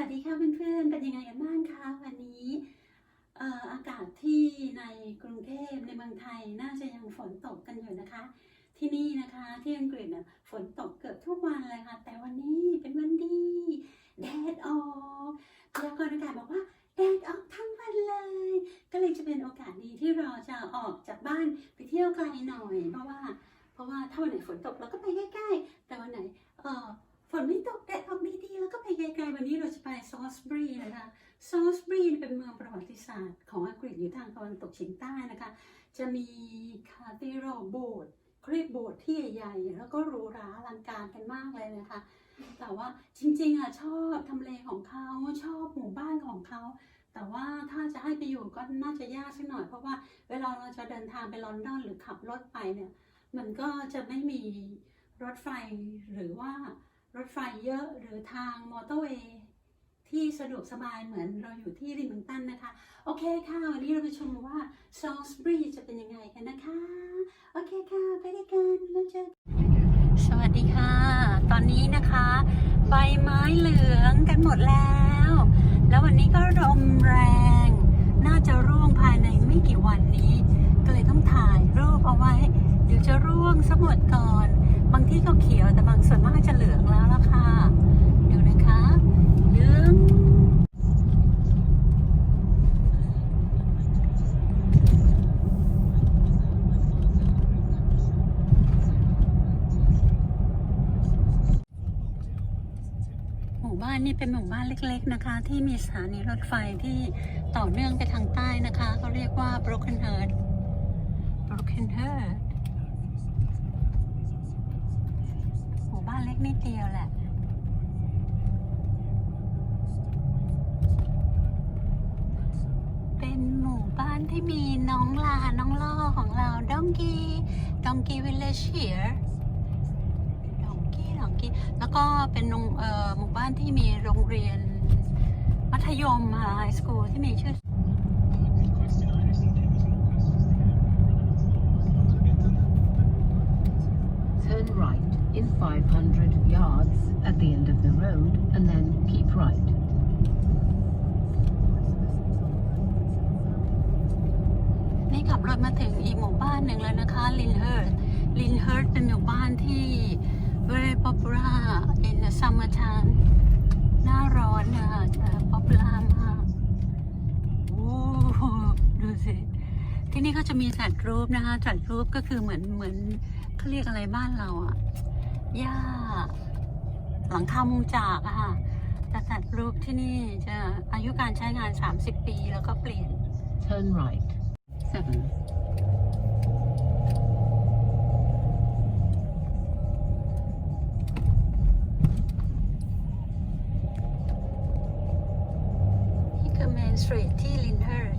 วัสดีค่ะเพื่อนๆ เป็นยังไงกันบ้างคะวันนี้อากาศที่ในกรุงเทพในเมืองไทยน่าจะยังฝนตกกันอยู่นะคะ ที่นี่นะคะที่อังกฤษนะฝนตกเกือบทุกวันเลยค่ะแต่วันนี้เป็นวันดีแดดออกพยากรณ์อากาศบอกว่าแดดออกทั้งวันเลย ก็เลยจะเป็นโอกาสดีที่เราจะออกจากบ้านไปเที่ยวไกลหน่อย เพราะว่า เพราะว่าถ้าวันไหนฝนตกเราก็ไปใกล้ๆแต่วันไหนเออฝนไม่ตกแดดออกดี อสบรีนะคะซอสบรีเป็นเมืองประวัติศาสตร์ของอังกฤษอยู่ทางตะวันตกเฉียงใต้นะคะ จะมีคาเทโรโบสถ์เขาเรียกโบสถ์ที่ใหญ่ๆแล้วก็หรูหราอลังการกันมากเลยนะคะ แต่ว่าจริงๆอะชอบทำเลของเขาชอบหมู่บ้านของเขาแต่ว่าถ้าจะให้ไปอยู่ก็น่าจะยากสักหน่อย เพราะว่าเวลาเราจะเดินทางไปลอนดอนหรือขับรถไปเนี่ย มันก็จะไม่มีรถไฟหรือว่ารถไฟเยอะหรือทางมอเตอร์เวย์ ที่สะดวกสบายเหมือนเราอยู่ที่ริมิงตันนะคะ โอเคค่ะ วันนี้เราไปชมว่าซอสบรีจะเป็นยังไงกันนะคะ โอเคค่ะ ไปด้วยกันแล้วเจอสวัสดีค่ะ ตอนนี้นะคะ ใบไม้เหลืองกันหมดแล้ว แล้ววันนี้ก็ลมแรง น่าจะร่วงภายในไม่กี่วันนี้ ก็เลยต้องถ่ายรูปเอาไว้ เดี๋ยวจะร่วงสมดก่อน บางที่ก็เขียวแต่บางส่วนมากจะเหลืองแล้วล่ะค่ะ ดูนะคะเหลือง หมู่บ้า นี่เป็นหมู่บ้านเล็กๆนะคะ ที่มีสถานีรถไฟที่ต่อเนื่องไปทางใต้นะคะเขาเรียกว่า Broken Heart Broken Heart หมู่บ้านเล็กนิดเดียวแหละเป็นหมู่บ้านที่มีน้องลาน้องล่อของเราดองกีดองกีวิลเลจเชียดองกีดองกี แล้วก็เป็นโรงเอ่อหมู่บ้านที่มีโรงเรียนมัธยมไฮสคูลที่มีชื่อ Turn right in 500 yards at the end of the road and then keep right. นี่ขับรถมาถึงอีกหมู่บ้านหนึ่งแล้วนะคะลินเฮิร์ตลินเฮิร์ตเป็นหมู่บ้านที่ very popular in the summer time หน้าร้อนนะคะจะ popular มากโอ้โหดูสิที่นี่ก็จะมีจัดรูปนะคะจัดรูปก็คือเหมือนเหมือนเขาเรียกอะไรบ้านเราอะหญ้าหลังคามุงจากอะค่ะแต่จัดรูปที่นี่จะอายุการใช้งาน 30 ปีแล้วก็เปลี่ยน Turn right. 7. นี่คือ Main Street ที่ลินเฮิร์ด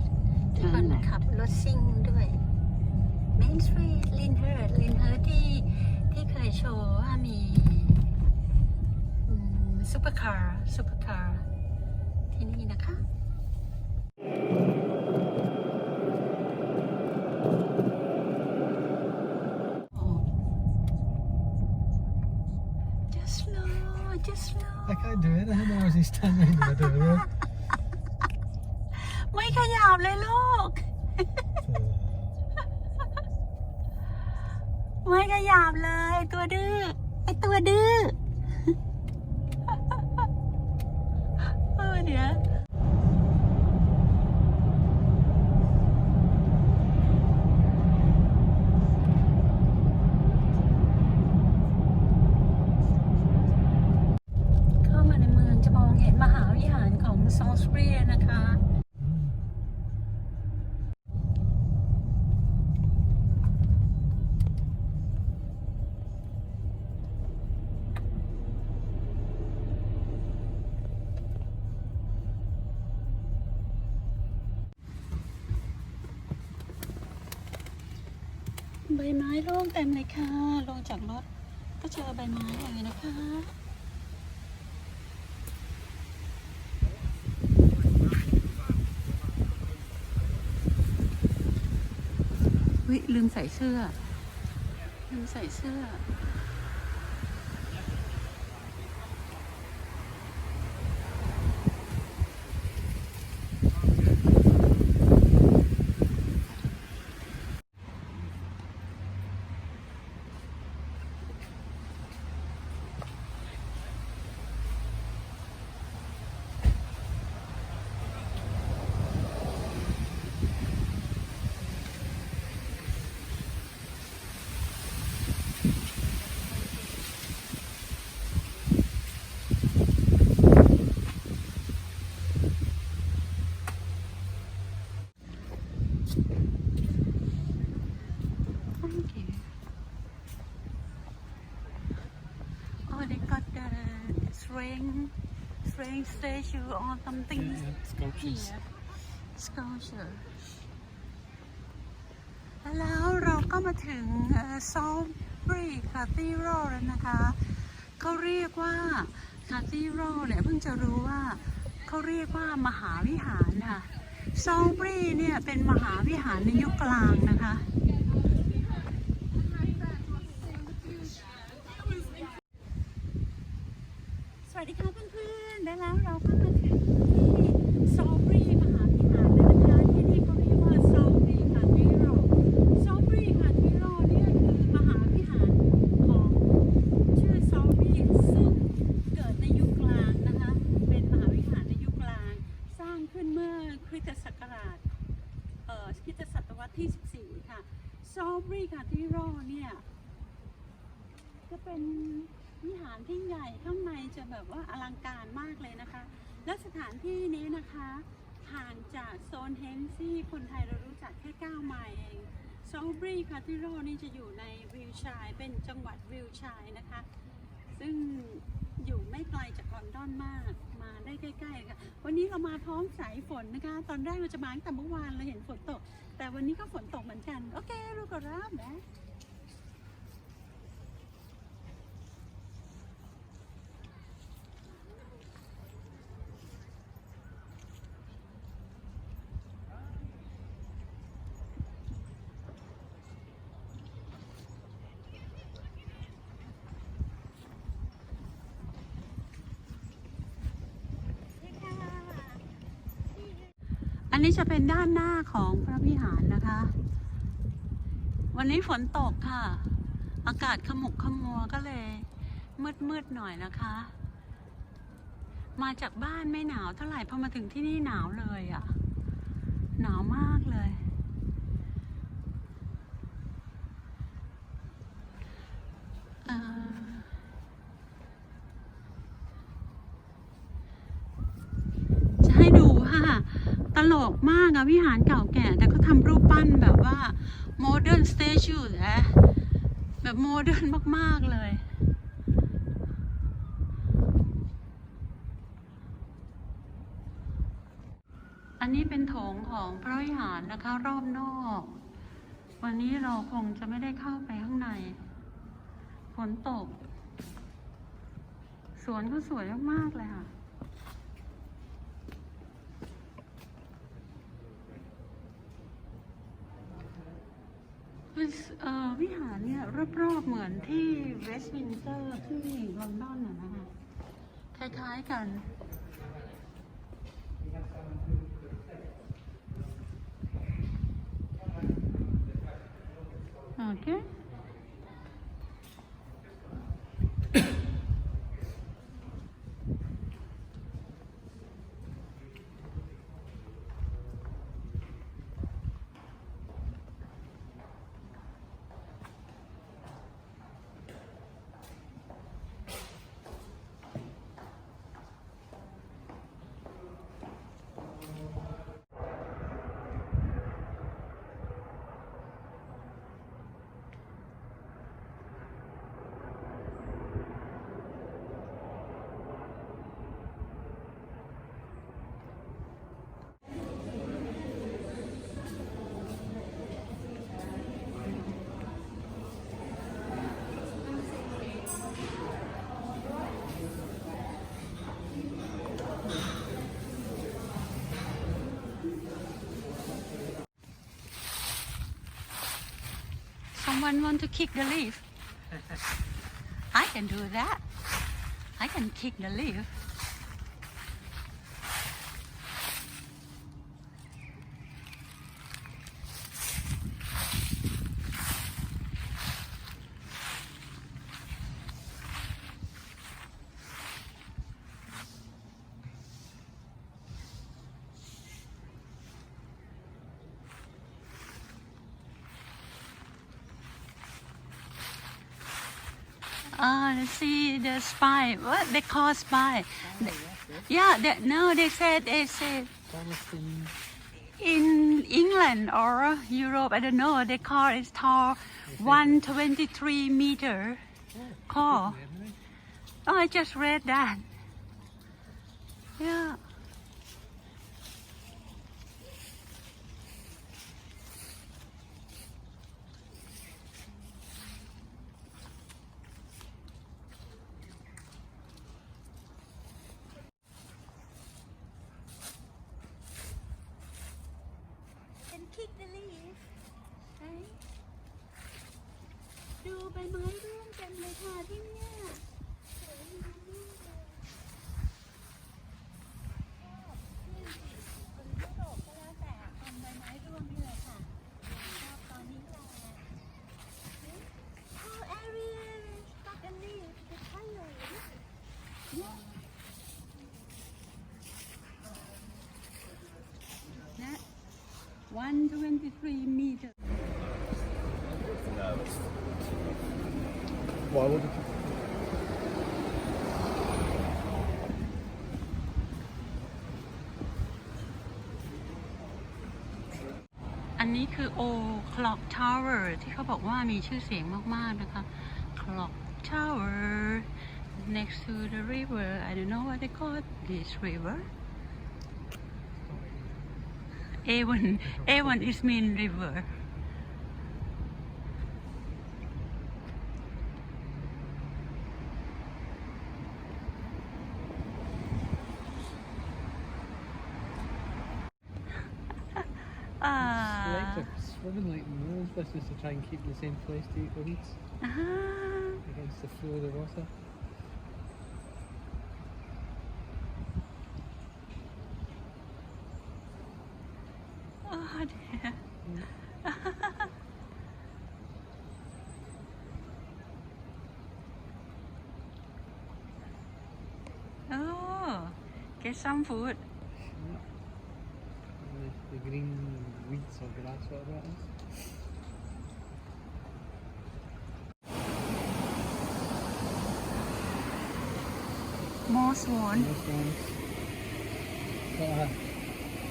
ที่คนนั่นแหละขับรถซิ่งด้วย Main Street ลินเฮิร์ดลินเฮิร์ดที่ที่เคยโชว์ว่ามีซูเปอร์คาร์ซูเปอร์คาร์ที่นี่นะคะ โอ้ just slow just slow I can't do anything now as he's standing in the middle of the road. ไม่ขยับเลยลูก ไม่ขยับเลย ตัวดื้อไอตัวดื้อ เออเดี๋ยวเข้ามาในเมืองจะมองเห็นมหาวิหารของซอสเบียนะคะ ใบ ไม้ร่วงเต็มเลยค่ะ ลงจากรถก็เจอใบไม้เลยนะคะวิลืมใส่เสื้อ ลืมใส่เสื้อ something statue or something Yeah, sculptures. here sculpture แล้วเราก็มาถึงซอมบรีคาทีโรแล้วนะคะเขาเรียกว่าคาทีโรเนี่ยเพิ่งจะรู้ว่าเขาเรียกว่ามหาวิหารค่ะซอมบรีเนี่ยเป็นมหาวิหารในยุคกลางนะคะ สวัสดีค่ะเพื่อนๆ และแล้วเราก็มาถึงที่ซอลบรีมหาวิหารแล้วนะคะ ที่นี่เขาเรียกว่าซอลบรีคาทีโรซอลบรีคาทีโรเนี่ยคือมหาวิหารของชื่อซอลบรีซึ่งเกิดในยุคกลางนะคะ เป็นมหาวิหารในยุคกลาง สร้างขึ้นเมื่อคริสตศักราชเอ่อคริสตศตวรรษที่ 14 ค่ะซอลบรีคาทีโรเนี่ย จะเป็นวิหารที่ใหญ่ข้างในจะแบบว่าอลังการมากเลยนะคะ และสถานที่นี้นะคะห่างจากโซ นเฮนซี่คนไทยเรารู้จักแค่9ไมล์เองซอลบรีคาทิโรนี่จะอยู่ในวิลชัยเป็นจังหวัดวิลชัยนะคะ ซึ่งอยู่ไม่ไกลจากลอนดอนมากมาได้ใกล้ๆค่ะวันนี้เรามาพร้อมสายฝนนะคะ ตอนแรกเราจะมาตั้งแต่เมื่อวานเราเห็นฝนตก แต่วันนี้ก็ฝนตกเหมือนกัน โอเครู้ก็รับนะ อันนี้จะเป็นด้านหน้าของพระวิหารนะคะ วันนี้ฝนตกค่ะ อากาศขมุกขมัวก็เลย มืดมืดๆหน่อยนะคะ มาจากบ้านไม่หนาวเท่าไหร่พอมาถึงที่นี่หนาวเลยอะ่ะ หนาวมากเลย เอ่อ จะให้ดูค่ะ ตล กมากอะวิหารเก่าแก่ แต่เขาทำรูปปั้นแบบว่า modern statue นะแบบโมเดิร์นมาก ๆ เลย อันนี้เป็นโถงของพระวิหารนะคะ รอบนอก วันนี้เราคงจะไม่ได้เข้าไปข้างในฝนตก สวนเขาสวยมาก ๆ เลยค่ะ เอ่อ วิหารเนี่ยรอบๆเหมือนที่เวสต์มินสเตอร์ที่ลอนดอนน่ะนะคะคล้ายๆกันโ Someone want to kick the leaf? I can do that. I can kick the leaf. Ah, see the spy. What they call spy? Yeah, they, no, they said they said in England or Europe, I don't know. They call it tall, 123 meter. Call. Oh, I just read that. Yeah. 123 meters. Why would it? อันนี้คือ O Clock Tower ที่เขาบอกว่ามีชื่อเสียงมาก ๆ นะคะ Clock Tower next to the river I don't know what they call this river A1 A1 is mean river Ah. Swimming like no business to try and keep in the same place to eat the weeds Ah. against the flow of the water. get some food. The green weeds or grass or whatever. More swan. More uh,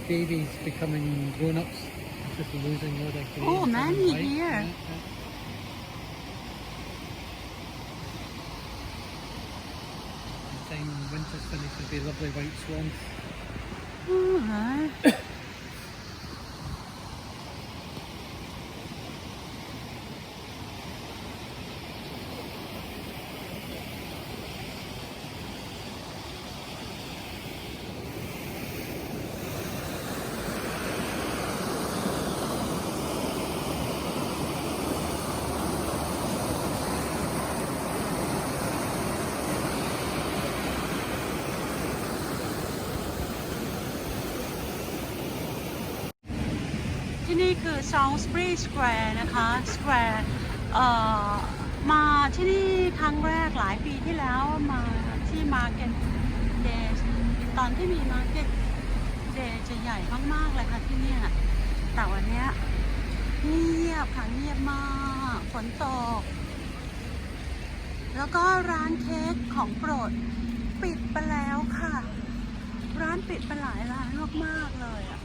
babies becoming grown ups, just losing all their. Oh, many here. Yeah, yeah. Time winter's finished, there'll be lovely white swans. Alright. คือ Salisbury Square นะคะ Square เอ่อมาที่นี่ครั้งแรกหลายปีที่แล้วมาที่ Market Day ตอนที่มี Market Day จะใหญ่มากๆเลยค่ะที่นี่แต่วันเนี้ยเงียบค่ะเงียบมากฝนตก แล้วก็ร้านเค้กของโปรดปิดไปแล้วค่ะ ร้านปิดไปหลายร้านมากๆเลยอะ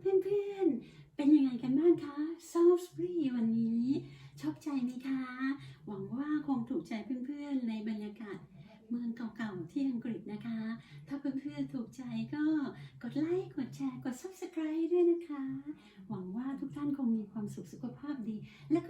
เพื่อนๆ เป็นยังไงกันบ้าง คะซอฟสปรีวันนี้ชอบใจไหมคะ หวังว่าคงถูกใจเพื่อนๆ ในบรรยากาศเมืองเก่าๆ ที่อังกฤษนะคะ ถ้าเพื่อนๆ ถูกใจก็กดไลค์ กดแชร์ กด subscribe ด้วยนะคะ หวังว่าทุกท่านคงมีความสุขสุขภาพดี และก็